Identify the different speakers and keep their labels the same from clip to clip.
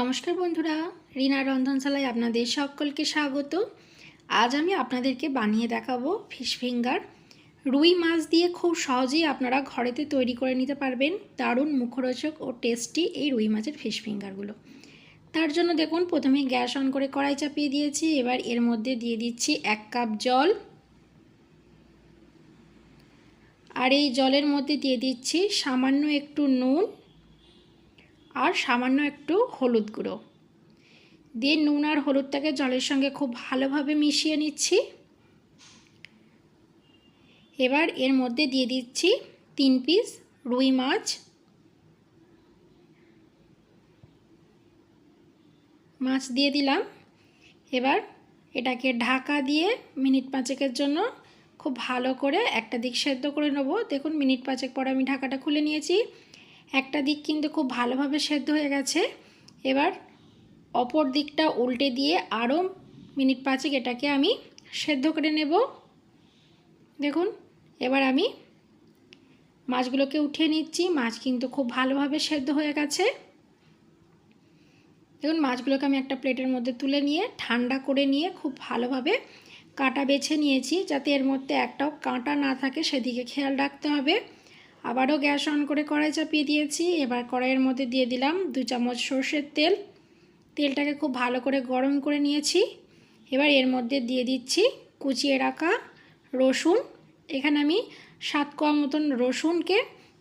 Speaker 1: নমস্কার বন্ধুরা, রিনা রন্ধনশালায় আপনাদের সকলকে স্বাগত। আজ আমি আপনাদেরকে বানিয়ে দেখাবো ফিশ ফিঙ্গার। রুই মাছ দিয়ে খুব সহজেই আপনারা ঘরেতে তৈরি করে নিতে পারবেন। দারুণ মুখরোচক ও টেস্টি এই রুই মাছের ফিশ ফিঙ্গারগুলো। তার জন্য দেখুন, প্রথমে গ্যাস অন করে কড়াই চাপিয়ে দিয়েছি। এবার এর মধ্যে দিয়ে দিচ্ছি এক কাপ জল। আর এই জলের মধ্যে দিয়ে দিচ্ছি সামান্য একটু নুন। আর সামান্য একটু হলুদ গুঁড়ো। দিয়ে নুন আর হলুদটাকে জলের সঙ্গে খুব ভালোভাবে মিশিয়ে নিচ্ছি। এবার এর মধ্যে দিয়ে দিচ্ছি তিন পিস রুই মাছ। মাছ দিয়ে দিলাম। এবার এটাকে ঢাকা দিয়ে মিনিট পাঁচেকের জন্য খুব ভালো করে একটা দিক সেদ্ধ করে নেব। দেখুন, মিনিট পাঁচেক পরে আমি ঢাকাটা খুলে নিয়েছি। একটা দিক কিন্তু খুব ভালোভাবে সেদ্ধ হয়ে গেছে। এবার অপর দিকটা উল্টে দিয়ে আরও মিনিট পাঁচেক এটাকে আমি সেদ্ধ করে নেব। দেখুন, এবার আমি মাছগুলোকে উঠিয়ে নিচ্ছি। মাছ কিন্তু খুব ভালোভাবে সেদ্ধ হয়ে গেছে। দেখুন, মাছগুলোকে আমি একটা প্লেটের মধ্যে তুলে নিয়ে, ঠান্ডা করে নিয়ে খুব ভালোভাবে কাঁটা বেছে নিয়েছি, যাতে এর মধ্যে একটাও কাঁটা না থাকে। সেদিকে খেয়াল রাখতে হবে। আবারও গ্যাস অন করে কড়াই চাপিয়ে দিয়েছি। এবার কড়াইয়ের মধ্যে দিয়ে দিলাম দু চামচ সর্ষের তেল। তেলটাকে খুব ভালো করে গরম করে নিয়েছি। এবার এর মধ্যে দিয়ে দিচ্ছি কুচিয়ে রাখা রসুন। এখানে আমি সাত কোয়া মতন রসুনকে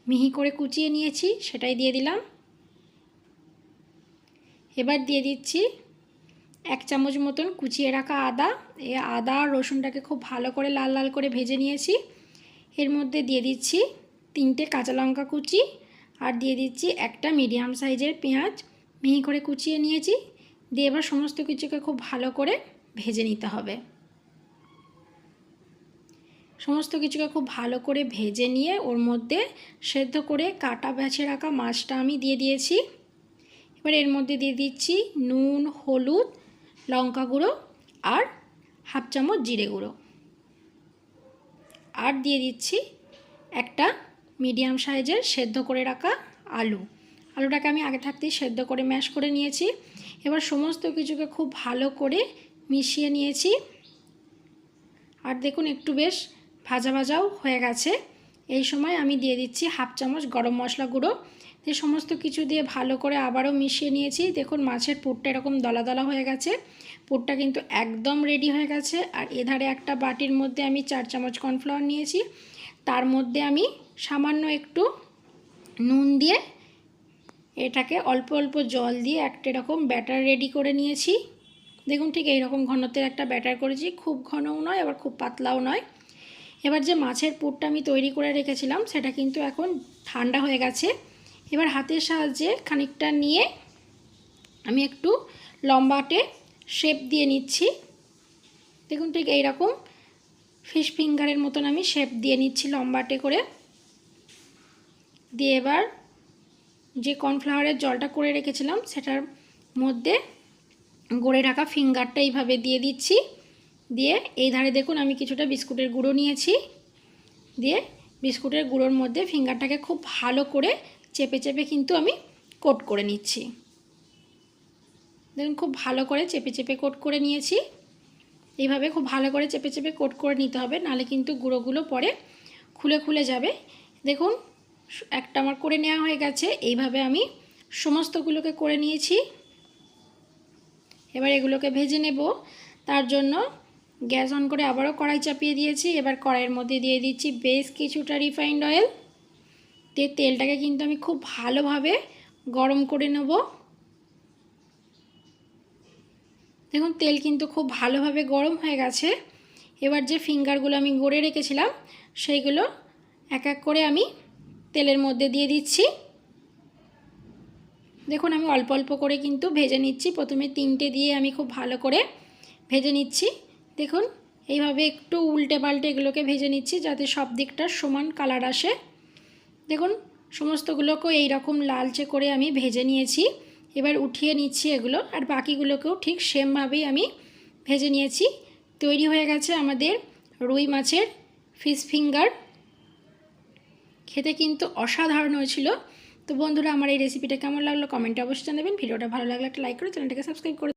Speaker 1: মিহি করে কুচিয়ে নিয়েছি, সেটাই দিয়ে দিলাম। এবার দিয়ে দিচ্ছি এক চামচ মতন কুচিয়ে রাখা আদা। এই আদা আর রসুনটাকে খুব ভালো করে লাল লাল করে ভেজে নিয়েছি। এর মধ্যে দিয়ে দিচ্ছি তিনটে কাঁচা লঙ্কা কুচি আর দিয়ে দিচ্ছি একটা মিডিয়াম সাইজের পেঁয়াজ। মিহি করে কুচিয়ে নিয়েছি। দিয়ে এবার সমস্ত কিছুকে খুব ভালো করে ভেজে নিতে হবে। সমস্ত কিছুকে খুব ভালো করে ভেজে নিয়ে ওর মধ্যে সেদ্ধ করে কাটা বেছে রাখা মাছটা আমি দিয়ে দিয়েছি। এবার এর মধ্যে দিয়ে দিচ্ছি নুন, হলুদ, লঙ্কা গুঁড়ো আর হাফ চামচ জিরে গুঁড়ো। আর দিয়ে দিচ্ছি একটা মিডিয়াম সাইজের সেদ্ধ করে রাখা আলু। আলুটাকে আমি আগে থাকতেই সেদ্ধ করে ম্যাশ করে নিয়েছি। এবার সমস্ত কিছুকে খুব ভালো করে মিশিয়ে নিয়েছি। আর দেখুন, একটু বেশ ভাজা ভাজাও হয়ে গেছে। এই সময় আমি দিয়ে দিচ্ছি হাফ চামচ গরম মশলা গুঁড়ো। দিয়ে সমস্ত কিছু দিয়ে ভালো করে আবারও মিশিয়ে নিয়েছি, দেখুন মাছের পুরটা এরকম দলা দলা হয়ে গেছে। পুরটা কিন্তু একদম রেডি হয়ে গেছে। আর এধারে একটা বাটির মধ্যে আমি চার চামচ কর্নফ্লাওয়ার নিয়েছি। তার মধ্যে আমি সামান্য একটু নুন দিয়ে এটাকে অল্প অল্প জল দিয়ে একটা এরকম ব্যাটার রেডি করে নিয়েছি। দেখুন ঠিক এইরকম ঘনত্বের একটা ব্যাটার করেছি। খুব ঘনও নয়, আবার খুব পাতলাও নয়। এবার যে মাছের পুরটা আমি তৈরি করে রেখেছিলাম, সেটা কিন্তু এখন ঠান্ডা হয়ে গেছে। এবার হাতের সাহায্যে খানিকটা নিয়ে আমি একটু লম্বাটে শেপ দিয়ে নিচ্ছি। দেখুন ঠিক এইরকম ফিশ ফিঙ্গারের মতন আমি শেপ দিয়ে নিচ্ছি লম্বাটে করে। দিয়ে এবার যে কর্নফ্লাওয়ারের জলটা করে রেখেছিলাম, সেটার মধ্যে গড়ে রাখা ফিঙ্গারটা এইভাবে দিয়ে দিচ্ছি। দিয়ে এই ধারে দেখুন আমি কিছুটা বিস্কুটের গুঁড়ো নিয়েছি। দিয়ে বিস্কুটের গুঁড়োর মধ্যে ফিঙ্গারটাকে খুব ভালো করে চেপে চেপে কিন্তু আমি কোট করে নিচ্ছি। দেখুন খুব ভালো করে চেপে চেপে কোট করে নিয়েছি। এইভাবে খুব ভালো করে চেপে চেপে কোট করে নিতে হবে নালে কিন্তু গুঁড়োগুলো পরে খুলে খুলে যাবে। দেখুন একটা আমার করে নেওয়া হয়ে গেছে। এইভাবে আমি সমস্তগুলোকে করে নিয়েছি। এবার এগুলোকে ভেজে নেব। তার জন্য গ্যাস অন করে আবারও কড়াই চাপিয়ে দিয়েছি। এবার কড়াইয়ের মধ্যে দিয়ে দিচ্ছি বেশ কিছুটা রিফাইন্ড অয়েল। দিয়ে তেলটাকে কিন্তু আমি খুব ভালোভাবে গরম করে নেব। দেখুন, তেল কিন্তু খুব ভালোভাবে গরম হয়ে গেছে। এবার যে ফিঙ্গারগুলো আমি গড়ে রেখেছিলাম, সেইগুলো এক এক করে আমি তেলের মধ্যে দিয়ে দিচ্ছি। দেখুন, আমি অল্প অল্প করে কিন্তু ভেজে নিচ্ছি। প্রথমে তিনটে দিয়ে আমি খুব ভালো করে ভেজে নিচ্ছি। দেখুন, এইভাবে একটু উল্টে পাল্টে এগুলোকে ভেজে নিচ্ছি যাতে সব দিকটার সমান কালার আসে। দেখুন, সমস্তগুলোকেও এইরকম লালচে করে আমি ভেজে নিয়েছি। এবার উঠিয়ে নিচ্ছি এগুলো আর বাকিগুলোকেও ঠিক সেমভাবেই আমি ভেজে নিয়েছি। তৈরি হয়ে গেছে আমাদের রুই মাছের ফিশ ফিঙ্গার। খেতে কিন্তু অসাধারণ হয়েছিল। তো বন্ধুরা, আমার এই রেসিপিটা কেমন লাগল? কমেন্টে অবশ্যই জানাবেন। ভিডিওটা ভালো লাগলে একটা লাইক করে চ্যানেলটাকে সাবস্ক্রাইব করে